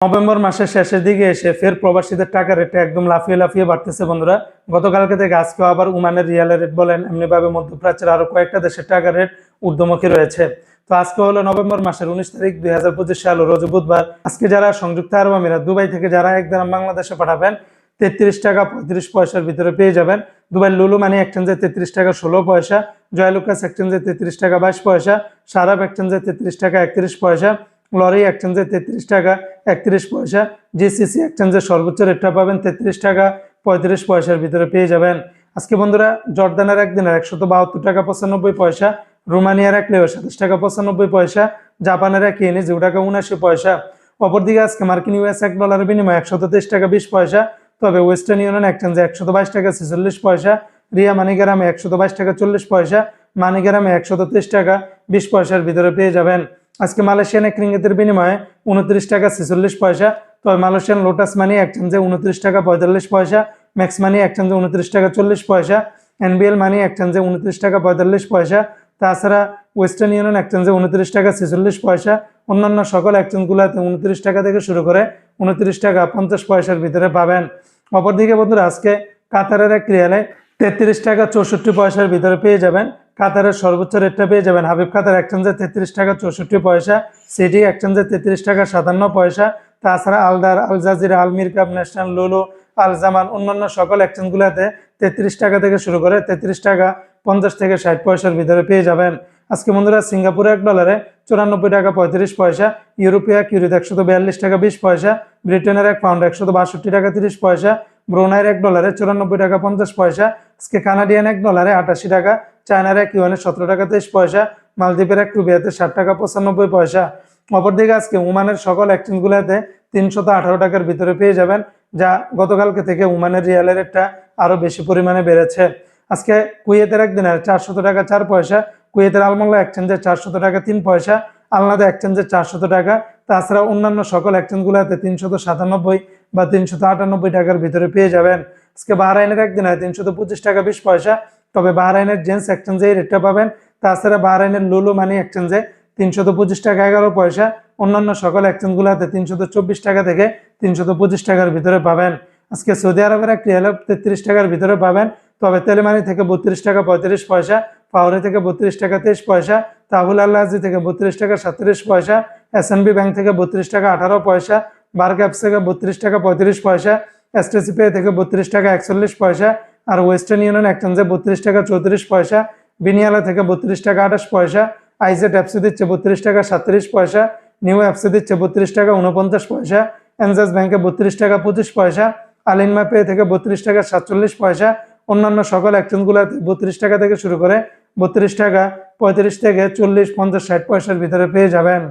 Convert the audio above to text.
November মাসের শেষের দিকে এসে ফের প্রবাসীদের টাকা রেটটা একদম লাফিয়ে লাফিয়ে বাড়তেছে বন্ধুরা। গতকালকে থেকে আজকেও আবার উমানের রিয়ালের রেট বলেন, এমনিভাবে মধ্যপ্রাচ্যের আরও কয়েকটা দেশের টাকা রেট ঊর্ধ্বমুখী রয়েছে। তো আজকে হলো নভেম্বর মাসের উনিশ তারিখ দুই হাজার পঁচিশ সাল, রোজ বুধবার। আজকে যারা সংযুক্ত আরব আমিরাত, দুবাই থেকে যারা এক দাম বাংলাদেশে পাঠাবেন, তেত্রিশ টাকা পঁয়ত্রিশ পয়সার ভিতরে পেয়ে যাবেন। দুবাই লুলু মানি এক্সচেঞ্জে তেত্রিশ টাকা ষোলো পয়সা জয়লুকাস এক্সচেঞ্জে তেত্রিশ টাকা বাইশ পয়সা সারাপ এক্সচেঞ্জে তেত্রিশ টাকা একত্রিশ পয়সা লরি এক্সচেঞ্জে তেত্রিশ টাকা, একত্রিশ পয়সা। জিসিসি এক্সচেঞ্জে সর্বোচ্চ রেটটা পাবেন তেত্রিশ টাকা, পঁয়ত্রিশ পয়সার ভিতরে পেয়ে যাবেন। আজকে বন্ধুরা, জর্দানের একদিনের একশত বাহাত্তর টাকা পঁচানব্বই পয়সা, রোমানিয়ার এক লেও সাতাশ টাকা পঁচানব্বই পয়সা, জাপানের এক ইয়েনি জিরো টাকা উনাশি পয়সা। অপরদিকে আজকে মার্কিন ইউএস এক ডলারের বিনিময়ে একশত তেইশ টাকা বিশ পয়সা, তবে ওয়েস্টার্ন ইউনিয়ন এক্সচেঞ্জে একশত বাইশ টাকা ছেচল্লিশ পয়সা, রিয়া মানিগ্রামে একশত বাইশ টাকা চল্লিশ পয়সা, মানিগ্রামে একশত তেইশ টাকা বিশ পয়সার ভিতরে পেয়ে যাবেন। আজকে মালয়েশিয়ান এক রিঙ্গিতের বিনিময়ে উনত্রিশ টাকা ছেচল্লিশ পয়সা। তবে মালয়েশিয়ান লোটাস মানি এক্সচেঞ্জে উনত্রিশ টাকা পঁয়তাল্লিশ পয়সা, ম্যাক্স মানি এক্সচেঞ্জে উনত্রিশ টাকা চল্লিশ পয়সা, এনবিএল মানি এক্সচেঞ্জে উনত্রিশ টাকা পঁয়তাল্লিশ পয়সা, তাছাড়া ওয়েস্টার্ন ইউনিয়ন এক্সচেঞ্জে উনত্রিশ টাকা ছেচল্লিশ পয়সা, অন্যান্য সকল এক্সচেঞ্জগুলোতে উনত্রিশ টাকা থেকে শুরু করে উনত্রিশ টাকা পঞ্চাশ পয়সার ভিতরে পাবেন। অপরদিকে বন্ধুরা, আজকে কাতারের এক রিয়ালে তেত্রিশ টাকা চৌষট্টি পয়সার ভিতরে পেয়ে যাবেন কাতারের সর্বোচ্চ রেটটা পেয়ে যাবেন হাবিব কাতার এক্সচেঞ্জে তেত্রিশ টাকা চৌষট্টি পয়সা সিটি এক্সচেঞ্জে তেত্রিশ টাকা সাতান্ন পয়সা। তাছাড়া Aldar Al Jazeera আলমির cup National Lulu Al Zaman অন্যান্য সকল এক্সচেঞ্জগুলোতে তেত্রিশ টাকা থেকে শুরু করে তেত্রিশ টাকা পঞ্চাশ থেকে ষাট পয়সার ভিতরে পেয়ে যাবেন। আজকে বন্ধুরা সিঙ্গাপুরে এক ডলারে চুরানব্বই টাকা পঁয়ত্রিশ পয়সা, ইউরোপীয় এক ইউরোতে একশত বিয়াল্লিশ টাকা বিশ পয়সা, ব্রিটেনের এক পাউন্ড একশত বাষট্টি টাকা তিরিশ পয়সা, ব্রুনাইয়ের এক ডলারে চুরানব্বই টাকা পঞ্চাশ পয়সা, আজকে কানাডিয়ান এক ডলারে আটাশি টাকা চায়নার এক ইউয়ানে সতেরো টাকা তেইশ পয়সা, মালদ্বীপের এক রুবিয়াতে ষাট টাকা পঁচানব্বই পয়সা। অপরদিকে আজকে ওমানের সকল এক্সচেঞ্জগুলোতে তিনশত আঠারো টাকার ভিতরে পেয়ে যাবেন, যা গতকালকে থেকে ওমানের রিয়ালের রেটটা আরও বেশি পরিমাণে বেড়েছে। আজকে কুয়েতের একদিনের চারশত টাকা চার পয়সা, কুয়েতের আলমোল্লা এক্সচেঞ্জে চারশত টাকা তিন পয়সা, আলনাদা এক্সচেঞ্জে চারশত টাকা, তাছাড়া অন্যান্য সকল এক্সচেঞ্জগুলোতে তিনশত সাতানব্বই বা তিনশত আটানব্বই টাকার ভিতরে পেয়ে যাবেন। আজকে বাহরাইনের একদিনে তিনশত পঁচিশ টাকা বিশ পয়সা তবে বাহরাইনের জেন্টস এক্সচেঞ্জে এই রেটটা পাবেন। তাছাড়া বাহরাইনের লুলু মানি এক্সচেঞ্জে তিনশত পঁচিশ টাকা এগারো পয়সা। অন্যান্য সকল এক্সচেঞ্জগুলোতে তিনশত চব্বিশ টাকা থেকে তিনশত পঁচিশ টাকার ভিতরে পাবেন। আজকে সৌদি আরবের একটি এলো তেত্রিশ টাকার ভিতরে পাবেন। তবে তেলেমানি থেকে বত্রিশ টাকা পঁয়ত্রিশ পয়সা পাউরি থেকে বত্রিশ টাকা তেইশ পয়সা, তাহুল আল্লাহাজি থেকে বত্রিশ টাকা সাতত্রিশ পয়সা এসএনবি ব্যাংক থেকে বত্রিশ টাকা আঠারো পয়সা বার ক্যাপস থেকে বত্রিশ টাকা পঁয়ত্রিশ পয়সা এসটিসি পে থেকে বত্রিশ টাকা একচল্লিশ পয়সা আর ওয়েস্টার্ন ইউনিয়ন এক্সচেঞ্জে বত্রিশ টাকা চৌত্রিশ পয়সা বিনিয়ালা থেকে বত্রিশ টাকা আঠাশ পয়সা আইজেট অ্যাপসি দিচ্ছে বত্রিশ টাকা সাতত্রিশ পয়সা নিউ অ্যাপসি দিচ্ছে বত্রিশ টাকা উনপঞ্চাশ পয়সা এনজাস ব্যাংকে বত্রিশ টাকা পঁচিশ পয়সা আলিনমা পে থেকে বত্রিশ টাকা সাতচল্লিশ পয়সা, অন্যান্য সকল এক্সচেঞ্জগুলোতে বত্রিশ টাকা থেকে শুরু করে বত্রিশ টাকা পঁয়ত্রিশ থেকে চল্লিশ, পঞ্চাশ, ষাট পয়সার ভিতরে পেয়ে যাবেন।